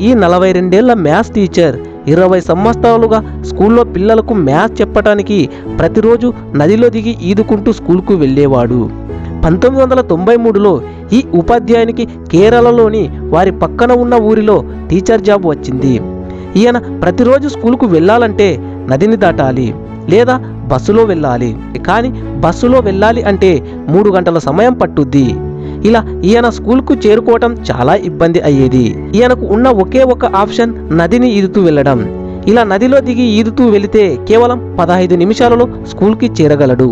ఈ నలభై రెండేళ్ళ మ్యాథ్స్ టీచర్. ఇరవై సంవత్సరాలుగా స్కూల్లో పిల్లలకు మ్యాథ్స్ చెప్పటానికి ప్రతిరోజు నదిలో దిగి ఈదుకుంటూ స్కూల్కు వెళ్ళేవాడు. పంతొమ్మిది వందల తొంభై మూడులో ఈ ఉపాధ్యాయునికి కేరళలోని వారి పక్కన ఉన్న ఊరిలో టీచర్ జాబ్ వచ్చింది. ఈయన ప్రతిరోజు స్కూల్కు వెళ్ళాలంటే నదిని దాటాలి లేదా బస్సులో వెళ్ళాలి. కానీ బస్సులో వెళ్ళాలి అంటే మూడు గంటల సమయం పట్టుద్ది. ఇలా ఈయన స్కూల్కు చేరుకోవటం చాలా ఇబ్బంది అయ్యేది. ఈయనకు ఉన్న ఒకే ఒక ఆప్షన్ నదిని ఈదుతూ వెళ్ళడం. ఇలా నదిలో దిగి ఈదుతూ వెళితే కేవలం పదహైదు నిమిషాలలో స్కూల్కి చేరగలడు.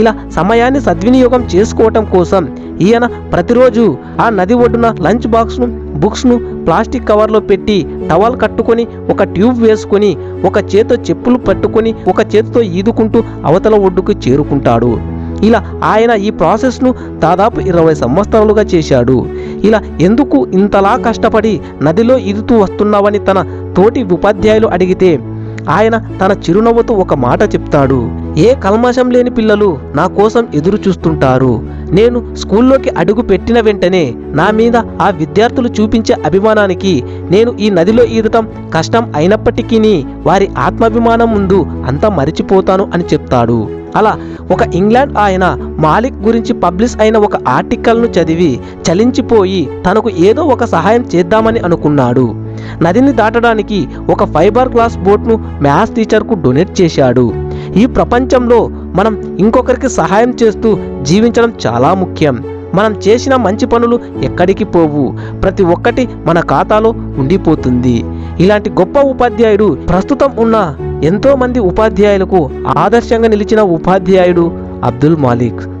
ఇలా సమయాన్ని సద్వినియోగం చేసుకోవటం కోసం ఈయన ప్రతిరోజు ఆ నది ఒడ్డున లంచ్ బాక్స్ను బుక్స్ను ప్లాస్టిక్ కవర్లో పెట్టి టవల్ కట్టుకొని ఒక ట్యూబ్ వేసుకొని ఒక చేత్తో చెప్పులు పట్టుకొని ఒక చేతితో ఈదుకుంటూ అవతల ఒడ్డుకు చేరుకుంటాడు. ఇలా ఆయన ఈ ప్రాసెస్ను దాదాపు ఇరవై సంవత్సరాలుగా చేశాడు. ఇలా ఎందుకు ఇంతలా కష్టపడి నదిలో ఈదుతూ వస్తున్నావని తన తోటి ఉపాధ్యాయులు అడిగితే ఆయన తన చిరునవ్వుతో ఒక మాట చెప్తాడు. ఏ కల్మషం లేని పిల్లలు నా కోసం ఎదురు చూస్తుంటారు. నేను స్కూల్లోకి అడుగు పెట్టిన వెంటనే నా మీద ఆ విద్యార్థులు చూపించే అభిమానానికి నేను ఈ నదిలో ఈదటం కష్టం అయినప్పటికీ వారి ఆత్మాభిమానం ముందు అంతా మరిచిపోతాను అని చెప్తాడు. అలా ఒక ఇంగ్లాండ్ ఆయన మాలిక్ గురించి పబ్లిష్ అయిన ఒక ఆర్టికల్ను చదివి చలించిపోయి తనకు ఏదో ఒక సహాయం చేద్దామని అనుకున్నాడు. నదిని దాటడానికి ఒక ఫైబర్ గ్లాస్ బోట్ను మ్యాథ్స్ టీచర్కు డొనేట్ చేశాడు. ఈ ప్రపంచంలో మనం ఇంకొకరికి సహాయం చేస్తూ జీవించడం చాలా ముఖ్యం. మనం చేసిన మంచి పనులు ఎక్కడికి పోవు. ప్రతి ఒక్కటి మన ఖాతాలో ఉండిపోతుంది. ఇలాంటి గొప్ప ఉపాధ్యాయుడు ప్రస్తుతం ఉన్న ఎంతో మంది ఉపాధ్యాయులకు ఆదర్శంగా నిలిచిన ఉపాధ్యాయుడు అబ్దుల్ మాలిక్.